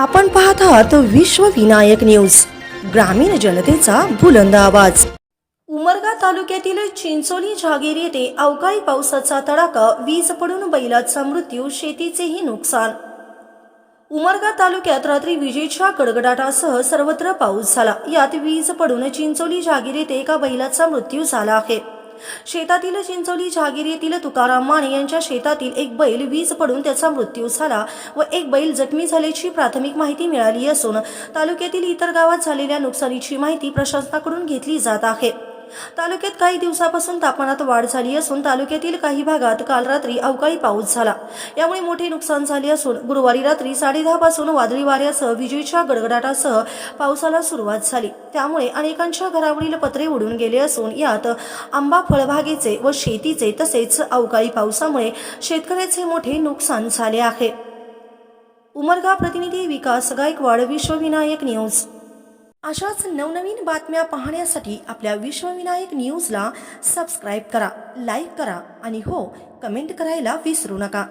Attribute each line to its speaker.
Speaker 1: आपण पाहत विश्व विनायक न्यूज ग्रामीण जनतेचा बुलंद आवाज. उमरगा तालुक्यातील चिंचोली जहागीर येथे अवकाळी पावसाचा तडाखा वीज पडून बैलाचा मृत्यू शेतीचेही नुकसान. उमरगा तालुक्यात रात्री विजेच्या कडकडाटासह सर्वत्र पाऊस झाला. यात वीज पडून चिंचोली जहागीर येथे एका बैलाचा मृत्यू झाला आहे. शेतातील चिंचोली जहागीर येथील तुकाराम माने यांच्या शेतातील एक बैल वीज पडून त्याचा मृत्यू झाला व एक बैल जखमी झाल्याची प्राथमिक माहिती मिळाली असून तालुक्यातील इतर गावात झालेल्या नुकसानीची माहिती प्रशासनाकडून घेतली जात आहे. तालुक्यात काही दिवसापासून तापमानात वाढ झाली असून तालुक्यातील काही भागात काल रात्री अवकाळी पाऊस झाला. यामुळे मोठे नुकसान झाले असून गुरुवारी रात्री साडेदहा पासून वादळी वाऱ्यासह विजेच्या गडगडाटासह पावसाला सुरुवात झाली. त्यामुळे अनेकांच्या घरावरील पत्रे उडून गेले असून यात आंबा फळबागेचे व शेतीचे तसेच अवकाळी पावसामुळे शेतकऱ्याचे मोठे नुकसान झाले आहे. उमरगा प्रतिनिधी विकास गायकवाड विश्वविनायक न्यूज. अशाच नवनवीन बातम्या पाहण्यासाठी आपल्या विश्वविनायक न्यूजला सबस्क्राईब करा लाईक करा आणि हो कमेंट करायला विसरू नका.